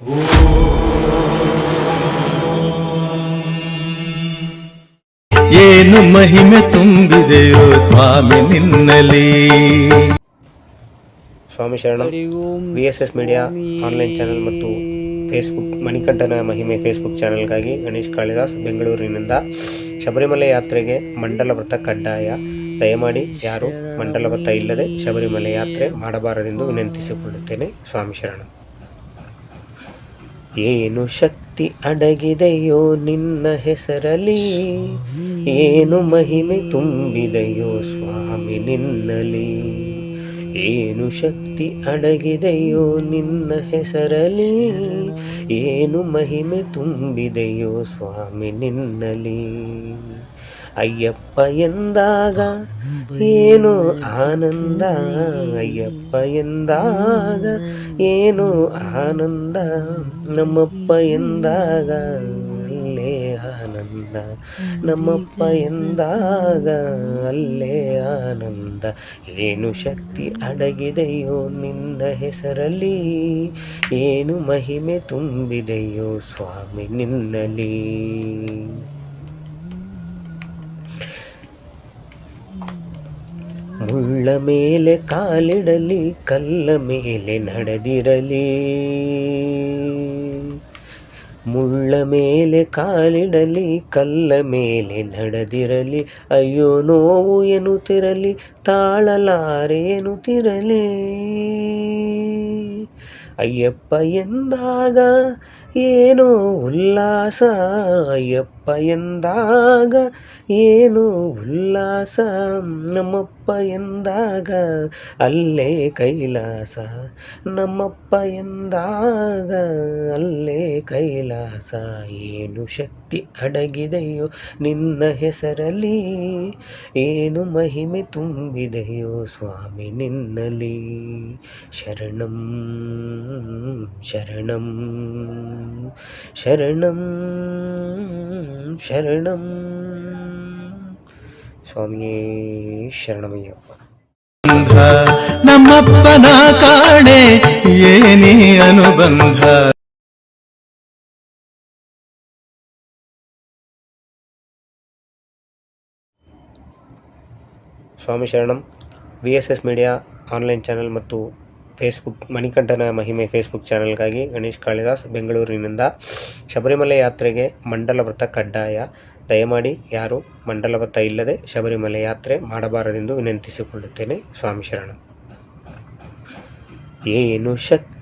ಏನು ಮಹಿಮೆ ತುಂಬಿದೆಯೋ ಸ್ವಾಮಿ ನಿನ್ನಲಿ ಸ್ವಾಮಿ ಶರಣ V S S media online channel ಮತ್ತು ಫೇಸ್ಬುಕ್ ಮಣಿಕಂಠನ ಮಹಿಮೆ ಫೇಸ್ಬುಕ್ ಚಾನೆಲ್ಗಾಗಿ ಗಣೇಶ್ ಕಾಳಿದಾಸ್ ಬೆಂಗಳೂರಿನಿಂದ ಶಬರಿಮಲೆ ಯಾತ್ರೆಗೆ ಮಂಡಲ ವ್ರತ ಕಡ್ಡಾಯ. ದಯಮಾಡಿ ಯಾರು ಮಂಡಲ ವ್ರತ ಇಲ್ಲದೆ ಶಬರಿಮಲೆ ಯಾತ್ರೆ ಮಾಡಬಾರದೆಂದು ವಿನಂತಿಸಿಕೊಳ್ಳುತ್ತೇನೆ. ಸ್ವಾಮಿ ಶರಣಂ. ಏನು ಶಕ್ತಿ ಅಡಗಿದೆಯೋ ನಿನ್ನ ಹೆಸರಲಿ ಏನು ಮಹಿಮೆ ತುಂಬಿದೆಯೋ ಸ್ವಾಮಿ ನಿನ್ನಲಿ ಏನು ಶಕ್ತಿ ಅಡಗಿದೆಯೋ ನಿನ್ನ ಹೆಸರಲಿ ಏನು ಮಹಿಮೆ ತುಂಬಿದೆಯೋ ಸ್ವಾಮಿ ನಿನ್ನಲಿ ಅಯ್ಯಪ್ಪ ಎಂದಾಗ ಏನು ಆನಂದ? ಅಯ್ಯಪ್ಪ ಎಂದಾಗ ಏನು ಆನಂದ? ನಮ್ಮಪ್ಪ ಎಂದಾಗ ಆನಂದ. ನಮ್ಮಪ್ಪ ಎಂದಾಗ ಅಲ್ಲೇ ಆನಂದ. ಏನು ಶಕ್ತಿ ಅಡಗಿದೆಯೋ ನಿನ್ನ ಹೆಸರಲ್ಲಿ ಏನು ಮಹಿಮೆ ತುಂಬಿದೆಯೋ ಸ್ವಾಮಿ ನಿನ್ನಲಿ ಮುಳ್ಳ ಮೇಲೆ ಕಾಲಿಡಲಿ ಕಲ್ಲ ಮೇಲೆ ನಡೆದಿರಲಿ. ಮುಳ್ಳ ಮೇಲೆ ಕಾಲಿಡಲಿ ಕಲ್ಲ ಮೇಲೆ ನಡೆದಿರಲಿ ಅಯ್ಯೋ ನೋವು ಎನ್ನುತ್ತಿರಲಿ ತಾಳಲಾರೆ ಎನ್ನುತ್ತಿರಲಿ. ಅಯ್ಯಪ್ಪ ಎಂದಾಗ ಏನೋ ಉಲ್ಲಾಸ ಅಯ್ಯಪ್ಪ ಎಂದಾಗ? ಏನು ಉಲ್ಲಾಸ ನಮ್ಮಪ್ಪ ಎಂದಾಗ? ಅಲ್ಲೇ ಕೈಲಾಸ ನಮ್ಮಪ್ಪ ಎಂದಾಗ? ಅಲ್ಲೇ ಕೈಲಾಸ ಏನು ಶಕ್ತಿ ಅಡಗಿದೆಯೋ ನಿನ್ನ ಹೆಸರಲ್ಲಿ? ಏನು ಮಹಿಮೆ ತುಂಬಿದೆಯೋ ಸ್ವಾಮಿ ನಿನ್ನಲಿ ಶರಣಂ ಶರಣಂ. ಶರಣಂ ಶರಣಂ ಸ್ವಾಮಿಯೇ ಶರಣಮಯ್ಯಪ್ಪ ಬಂಧ ನಮ್ಮಪ್ಪನ ಕಾಣೆ ಏನೇ ಅನುಬಂಧ ಸ್ವಾಮಿ ಶರಣಂ V S S media online channel ಮತ್ತು ಫೇಸ್ಬುಕ್ ಮಣಿಕಂಠನ ಮಹಿಮೆ ಫೇಸ್ಬುಕ್ ಚಾನೆಲ್ಗಾಗಿ ಗಣೇಶ್ ಕಾಳಿದಾಸ್, ಬೆಂಗಳೂರಿನಿಂದ ಶಬರಿಮಲೆ ಯಾತ್ರೆಗೆ ಮಂಡಲ ವ್ರತ ಕಡ್ಡಾಯ. ದಯಮಾಡಿ ಯಾರು ಮಂಡಲ ವ್ರತ ಇಲ್ಲದೆ ಶಬರಿಮಲೆ ಯಾತ್ರೆ ಮಾಡಬಾರದೆಂದು ವಿನಂತಿಸಿಕೊಳ್ಳುತ್ತೇನೆ. ಸ್ವಾಮಿ ಶರಣಂ. ಏನು ಶಕ್ತಿ